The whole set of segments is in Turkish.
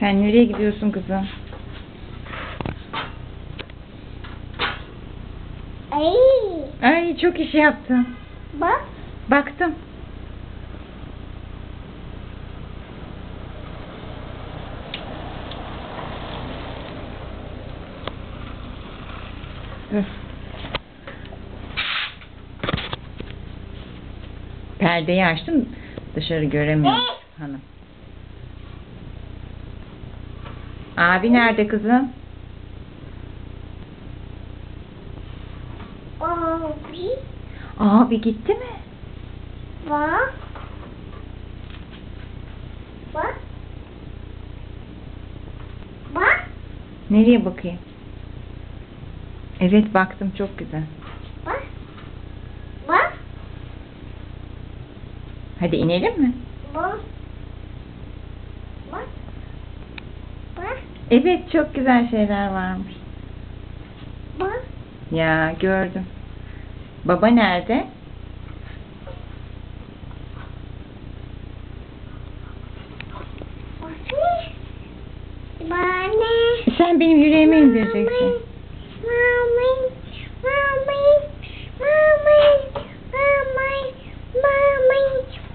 Sen nereye gidiyorsun kızım? Ay. Ay çok iş yaptın. Bak. Baktım. Dur. Perdeyi açtım. Dışarı göremiyorum hanım. Abi nerede kızım? Abi. Abi gitti mi? Bak. Bak. Bak. Nereye bakayım? Evet baktım çok güzel. Bak. Bak. Hadi inelim mi? Bak. Bak. Bak. Evet çok güzel şeyler varmış. Bak. Ya gördüm. Baba nerede? Bana. Sen benim yüreğime indireceksin. Mami. Mami. Mami. Mami.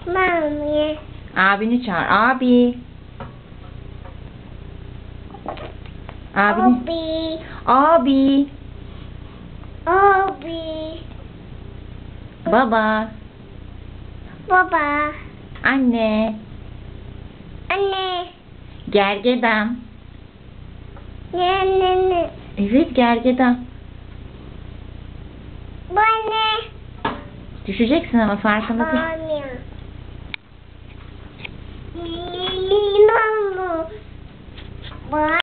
Mami. Mami. Abini çağır. Abi. Abini. Abi. Abi. Abi. Baba. Baba. Anne. Anne. Gergedan. Anne. Evet gergedan. Bana. Düşeceksin ama farkında değil. Anne. Limonu. Bana.